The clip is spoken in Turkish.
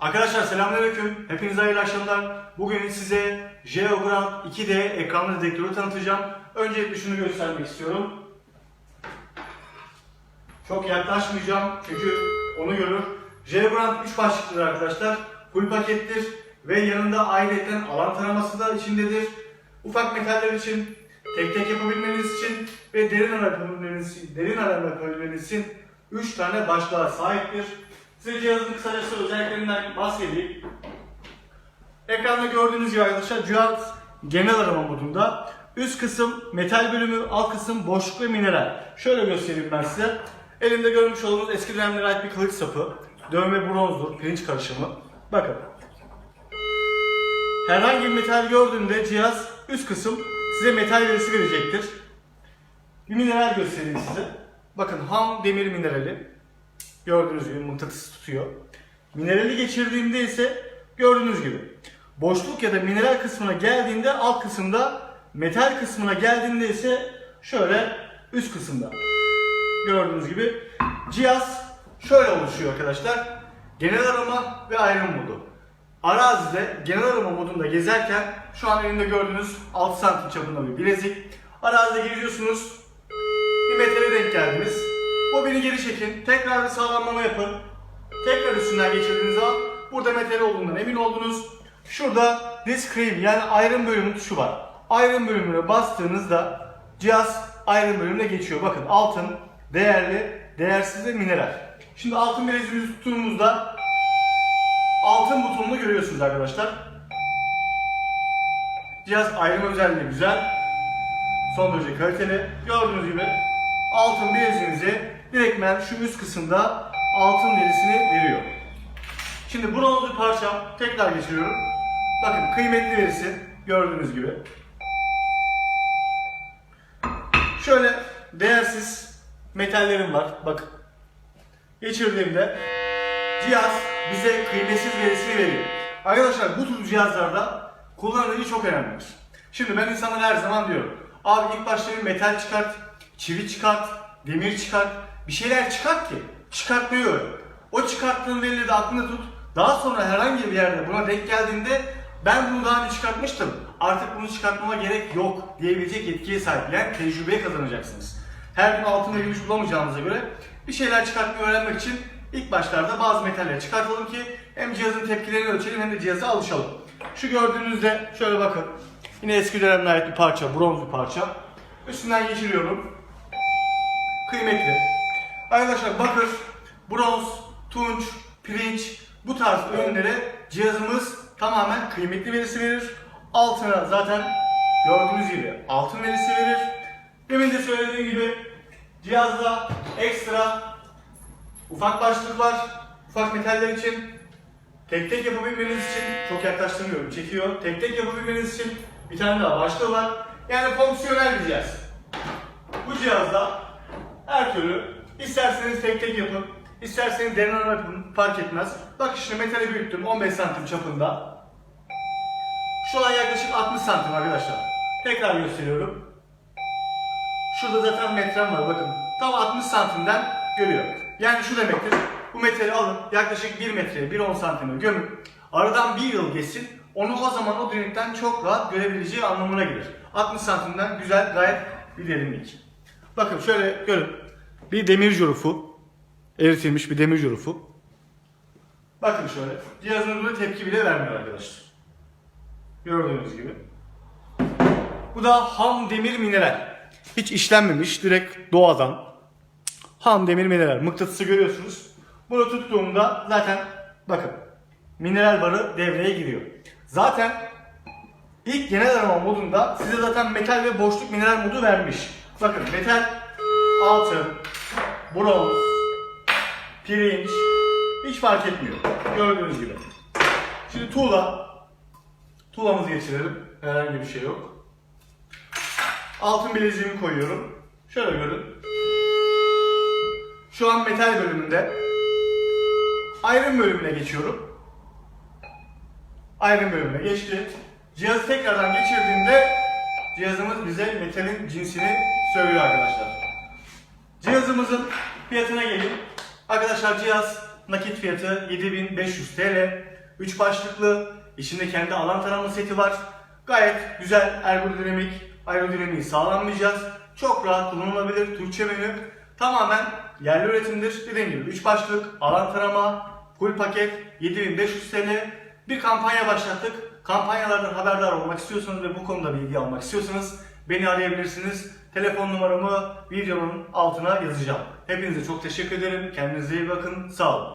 Arkadaşlar selamünaleyküm. Hepinize hayırlı akşamlar. Bugün size Geogrand 2D ekranlı dedektörü tanıtacağım. Öncelikle şunu göstermek istiyorum. Çok yaklaşmayacağım çünkü onu görür. Geogrand 3 başlıklıdır arkadaşlar. Full pakettir ve yanında ayrıca alan taraması da içindedir. Ufak metaller için, tek tek yapabilmeniz için ve derin arama yapabilmeniz, derin arama yapabilmeniz için 3 tane başlığa sahiptir. Size cihazın kısacası özelliklerinden bahsedeyim. Ekranda gördüğünüz gibi arkadaşlar cihaz genel arama modunda. Üst kısım metal bölümü, alt kısım boşluk ve mineral. Şöyle göstereyim ben size. Elimde görmüş olduğunuz eski dönemlere ait bir kılıç sapı. Dövme bronzdur, pirinç karışımı. Bakın. Herhangi bir metal gördüğünde cihaz üst kısım size metal verisi verecektir. Bir mineral göstereyim size. Bakın ham demir minerali. Gördüğünüz gibi mıknatıs tutuyor. Minerali geçirdiğinde ise gördüğünüz gibi boşluk ya da mineral kısmına geldiğinde alt kısımda metal kısmına geldiğinde ise şöyle üst kısımda. Gördüğünüz gibi cihaz şöyle oluşuyor arkadaşlar. Genel arama ve ayrım modu. Arazide genel arama modunda gezerken şu an elimde gördüğünüz 6 santim çapında bir bilezik. Arazide geziyorsunuz. Bir metale denk geldiniz. Bobini geri çekin. Tekrar bir sağlamlama yapın. Tekrar üstünden geçirdiğiniz zaman burada metal olduğundan emin oldunuz. Şurada discrete yani ayrım bölümü tuşu var. Ayrım bölümüne bastığınızda cihaz ayrım bölümüne geçiyor. Bakın altın, değerli, değersiz ve mineral. Şimdi altın bileziğimizi tuttuğumuzda altın butonunu görüyorsunuz arkadaşlar. Cihaz ayrım özelliği güzel. Son derece kaliteli. Gördüğünüz gibi altın bileziğinizi direktmen şu üst kısımda altın verisini veriyor. Şimdi bronz parça tekrar geçiriyorum. Bakın kıymetli verisi gördüğünüz gibi. Şöyle değersiz metallerim var. Bakın. Geçirdiğimde cihaz bize kıymetsiz verisini veriyor. Arkadaşlar bu tür cihazlarda kullanıcı çok önemlidir. Şimdi ben insanlara her zaman diyorum. Abi ilk başta bir metal çıkart, çivi çıkart, demir çıkart, bir şeyler çıkart ki çıkartmayı öğren. O çıkarttığın verileri de aklında tut. Daha sonra herhangi bir yerde buna denk geldiğinde ben bunu daha önce çıkartmıştım. Artık bunu çıkartmama gerek yok diyebilecek yetkiye sahip. Yani tecrübe kazanacaksınız. Her gün altın ve gümüş bulamayacağınıza göre bir şeyler çıkartmayı öğrenmek için ilk başlarda bazı metalleri çıkartalım ki hem cihazın tepkilerini ölçelim hem de cihaza alışalım. Şu gördüğünüzde şöyle bakın. Yine eski dönemlere ait bir parça, bronz bir parça. Üstünden geçiriyorum. Kıymetli. Arkadaşlar bakır, bronz, tunç, pirinç bu tarz ürünlere cihazımız tamamen kıymetli verisi verir. Altına zaten gördüğünüz gibi altın verisi verir. Demin de söylediğim gibi cihazda ekstra ufak başlık var. Ufak metaller için tek tek yapabilmeniz için çok yaklaştırmıyorum çekiyor. Tek tek yapabilmeniz için bir tane daha başlığı var. Yani fonksiyonel bir cihaz. Bu cihazda her türlü isterseniz tek tek yapın, isterseniz arama yapın fark etmez. Bak işte metali büyüttüm 15 santim çapında. Şu an yaklaşık 60 santim arkadaşlar. Tekrar gösteriyorum. Şurada zaten metrem var bakın. Tam 60 santimden görüyor. Yani şu demektir. Bu metali alın yaklaşık 1 metreye 1-10 santime gömün. Aradan 1 yıl geçsin. Onu o zaman o derinlikten çok rahat görebileceği anlamına gelir. 60 santimden güzel gayet bir derinlik. Bakın şöyle görün. Bir demir jurufu. Eritilmiş bir demir jurufu. Bakın şöyle. Cihazın burada tepki bile vermiyor arkadaşlar. Gördüğünüz gibi. Bu da ham demir mineral. Hiç işlenmemiş. Direkt doğadan. Ham demir mineral. Mıknatısı görüyorsunuz. Bunu tuttuğumda zaten bakın mineral barı devreye giriyor. Zaten ilk genel arama modunda size zaten metal ve boşluk mineral modu vermiş. Bakın metal, altın, bronz, pirinç hiç fark etmiyor. Gördüğünüz gibi. Şimdi tuğla. Tuğlamızı geçirelim. Herhangi bir şey yok. Altın bileziğimi koyuyorum. Şöyle görün. Şu an metal bölümünde. Ayrım bölümüne geçiyorum. Ayrım bölümüne geçti. Cihazı tekrardan geçirdiğimde cihazımız bize metalin cinsini söylüyor arkadaşlar. Cihazımızın fiyatına gelin. Arkadaşlar cihaz nakit fiyatı 7500 TL. 3 başlıklı, içinde kendi alan tarama seti var. Gayet güzel ergodinamik, aerodinamiği sağlanmayacağız. Çok rahat kullanılabilir Türkçe menü. Tamamen yerli üretimdir. Dediğim gibi 3 başlık, alan tarama, full paket 7500 TL. Bir kampanya başlattık. Kampanyalardan haberdar olmak istiyorsanız ve bu konuda bilgi almak istiyorsanız beni arayabilirsiniz. Telefon numaramı videonun altına yazacağım. Hepinize çok teşekkür ederim. Kendinize iyi bakın. Sağ olun.